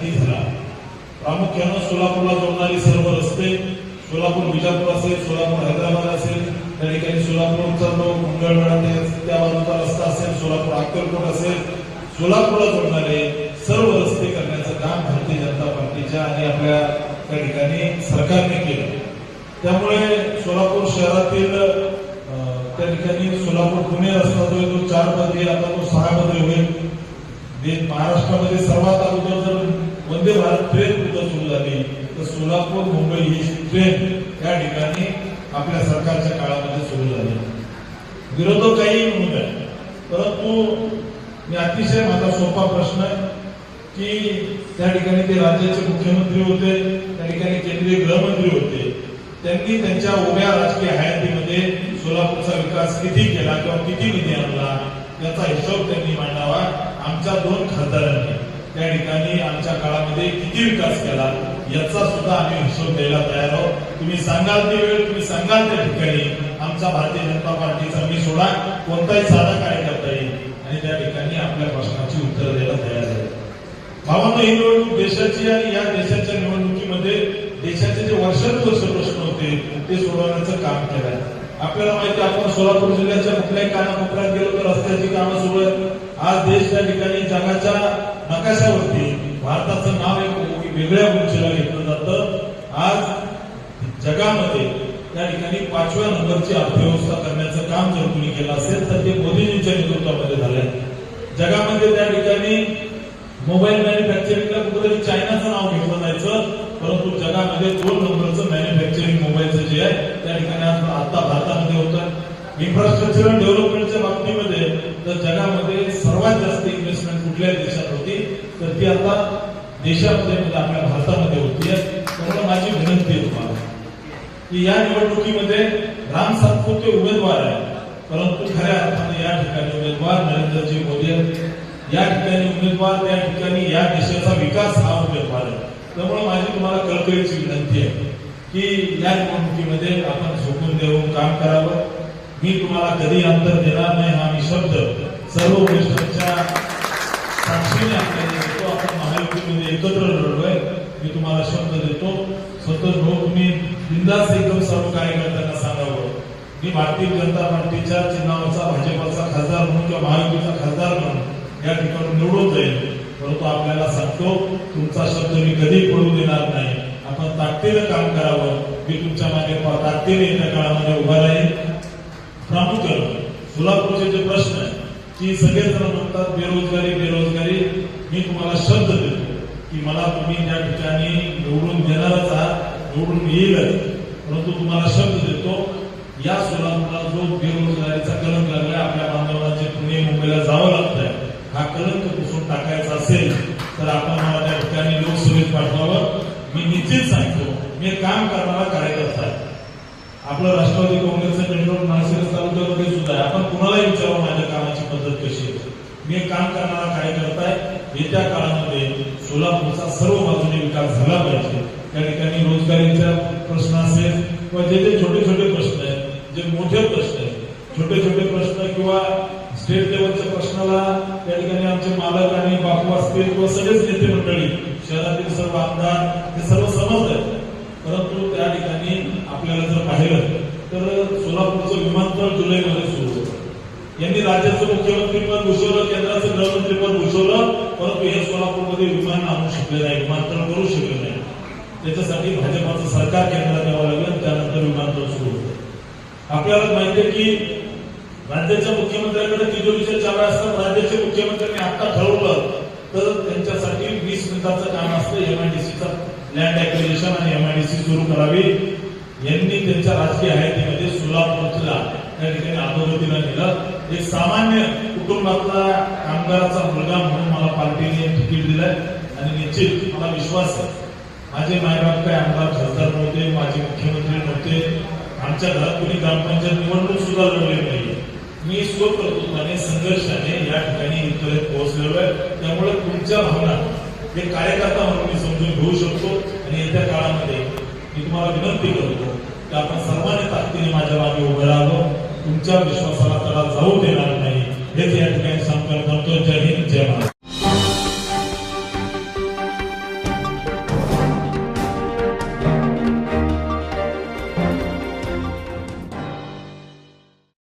किती झाला. प्रामुख्यानं सोलापूरला जोडणारी सर्व रस्ते सोलापूर विजापूर असेल सोलापूर हैदराबाद असेल त्या ठिकाणी सोलापूरचा जो मंगळवेळा त्या बाजूचा रस्ता असेल सोलापूर अक्कलकोट असेल. सोलापूरला जोडणारे सर्व रस्ते करण्याचं काम भारतीय जनता पार्टीच्या आणि आपल्या त्या ठिकाणी सरकारने केलं. त्यामुळे सोलापूर शहरातील त्या ठिकाणी सोलापूर पुणे रस्ता जो आहे तो चार पदरी आता तो सहा पदरी होईल. महाराष्ट्रामध्ये सर्वात अगोदर जर वंदे भारत ट्रेन कुठं सुरू झाली तर सोलापूर मुंबई ही ट्रेन या ठिकाणी आपल्या सरकारच्या काळामध्ये सुरू झाली. विरोधक काही म्हणून द्या परंतु मी अतिशय माझा सोपा प्रश्न आहे की त्या ठिकाणी ते राज्याचे मुख्यमंत्री होते त्या ठिकाणी केंद्रीय गृहमंत्री होते त्यांनी त्यांच्या उभ्या राजकीय हयातीमध्ये सोलापूरचा विकास किती केला किंवा किती निधी आणला याचा हिशोब त्यांनी मांडावा. आमच्या दोन खासदारांनी त्या ठिकाणी आमच्या काळामध्ये किती विकास केला याचा सुद्धा आम्ही हिशोब द्यायला तयार आहोत. तुम्ही सांगाल ती वेळ तुम्ही सांगाल त्या ठिकाणी. आमचा भारतीय जनता पार्टीचा मी सोडा कोणताही साधा कार्यकर्ता येईल. आणि त्या ठिकाणी आपल्या प्रश्नाची उत्तर द्यायला तयार आहे. भावांनो ही निवडणूक देशाची आणि या देशाच्या निवडणुकीमध्ये देशाचे जे वर्षानुवर्ष प्रश्न होते ते सोडवण्याचं काम केलं आपल्याला माहिती आपण सोलापूर जिल्ह्याच्या कुठल्याही कानाकोपऱ्यात गेलो तर रस्त्याची कामं सुरू आहेत. आज देश त्या ठिकाणी जगाच्या नकाशावरती भारताचं नाव एक वेगळ्या उंचीला घेतलं जातं. आज जगामध्ये त्या ठिकाणी पाचव्या नंबरची अर्थव्यवस्था करण्याचं काम जर कुणी केलं असेल तर ते मोदीजींच्या नेतृत्वामध्ये झालंय. जगामध्ये त्या ठिकाणी मोबाईल मॅन्युफॅक्चरिंगला कुठेतरी चायनाचं नाव घेतलं जायचं परंतु जगामध्ये दोन नंबरचं मॅन्युफॅक्चरिंग मोबाईलचं जे आहे त्या ठिकाणी आज आता भारतामध्ये होतं. इन्फ्रास्ट्रक्चर डेव्हलपमेंटच्या बाबतीमध्ये तर जगामध्ये सर्वात जास्त इन्व्हेस्टमेंट कुठल्या देशात होती? तर ती आता देशामध्ये म्हणजे आपल्या भारतामध्ये होती. त्यामुळे माझी विनंती आहे तुम्हाला. की या निवडणुकीमध्ये राम सातपुते उमेदवार आहे परंतु खऱ्या अर्थाने या ठिकाणी उमेदवार नरेंद्रजी मोदी आहेत. या ठिकाणी उमेदवार त्या ठिकाणी या देशाचा विकास हा उमेदवार आहे. त्यामुळे माझी तुम्हाला कळकळीची विनंती आहे की या निवडणुकीमध्ये आपण झोकून देऊन काम करावं. मी तुम्हाला कधी अंतर देणार नाही. मी तुम्हाला शब्द देतो. स्वतः भाऊ तुम्ही बिंदास एकदम सर्व कार्यकर्त्यांना सांगावं. मी भारतीय जनता पार्टीच्या चिन्हावरचा भाजपाचा खासदार म्हणून किंवा महायुतीचा खासदार म्हणून या ठिकाणी निवडून जाईल. परंतु आपल्याला सांगतो तुमचा शब्द मी कधी पडू देणार नाही. आपण ताकदीनं काम करावं. मी तुमच्या मागे ताकदीने येत्या काळामध्ये उभा राहील प्रामुख्यानं सोलापूरचे जे प्रश्न आहे की सगळेजण म्हणतात बेरोजगारी बेरोजगारी. मी तुम्हाला शब्द देतो. की मला तुम्ही त्या ठिकाणी निवडून देणारच आहात निवडून येईलच. परंतु तुम्हाला शब्द देतो या सोलापूरला जो बेरोजगारीचा कलंक लागलाय आपल्या बांधवांचे पुणे मुंबईला जावं लागतंय. हा कलंक पुसून टाकायचा असेल तर आपण मला त्या ठिकाणी लोकसभेत पाठवावं. मी निश्चित सांगतो मी काम करणारा कार्यकर्ता आहे. आपलं राष्ट्रवादी काँग्रेसचं कंट्रोल माळशिरस तालुक्यामध्ये सुद्धा आहे. आपण कुणालाही विचारावं माझ्या कामाची पद्धत कशी आहे? मी काम करणारा कार्यकर्ता आहे. येत्या काळामध्ये सोलापूरचा सर्व बाजूने विकास झाला पाहिजे. त्या ठिकाणी रोजगारीचा प्रश्न असेल किंवा जे जे छोटे छोटे प्रश्न आहेत जे मोठे प्रश्न आहेत छोटे छोटे प्रश्न किंवा स्टेट लेवलच्या प्रश्नाला त्या ठिकाणी आमचे मालक आणि बापू असतील किंवा सगळेच नेते मंडळी शहरातील सर्व आमदार हे सर्व समज आहेत. परंतु त्या ठिकाणी आपल्याला जर पाहिलं तर सोलापूरचं विमानतळ जुलैमध्ये यांनी राज्याचं मुख्यमंत्री पद भूषवलं केंद्राचं गृहमंत्री पद भूषवलं परंतु हे सोलापूरमध्ये विमान आणू शकले नाही विमानतळ करू शकले नाही. त्याच्यासाठी भाजपाचं सरकार केंद्रात यावं लागलं त्यानंतर विमानतळ सुरू होतं. आपल्याला माहिती आहे की राज्याच्या मुख्यमंत्र्यांकडे तिजोरीच्या चाव्या असतात. राज्याचे मुख्यमंत्र्यांनी आता ठरवलं तर त्यांच्यासाठी वीस मिनिटाचं काम असतं. एमआयडीसीचा लँड ऍक्विजिशन आणि एमआयडीसी सुरू करावी. यांनी त्यांच्या राजकीय हयातीमध्ये सोलापूरला त्या ठिकाणी अधोगतीला नेलं. एक सामान्य कुटुंबातला कामगाराचा मुलगा म्हणून मला पार्टीने तिकीट दिलंय. आणि निश्चित मला विश्वास आहे. माझे मायबाप काय आमदार खासदार नव्हते माझे मुख्यमंत्री नव्हते. आमच्या घरात कोणी ग्रामपंचायत निवडणूक सुद्धा लढली नाही मी स्वकर्तृत्वाने संघर्षाने या ठिकाणी इथपर्यंत पोहोचलेलो आहे. त्यामुळे तुमच्या भावना हे कार्यकर्ता म्हणून मी समजून घेऊ शकतो. आणि येत्या काळामध्ये मी तुम्हाला विनंती करतो की आपण सर्वांनी ताकदीने माझ्या मागे उभं राहावं. तुमच्या विश्वासाला त्याला जाऊ देणार नाही. हेच या ठिकाणी सांगतो जय हिंद जय महाराज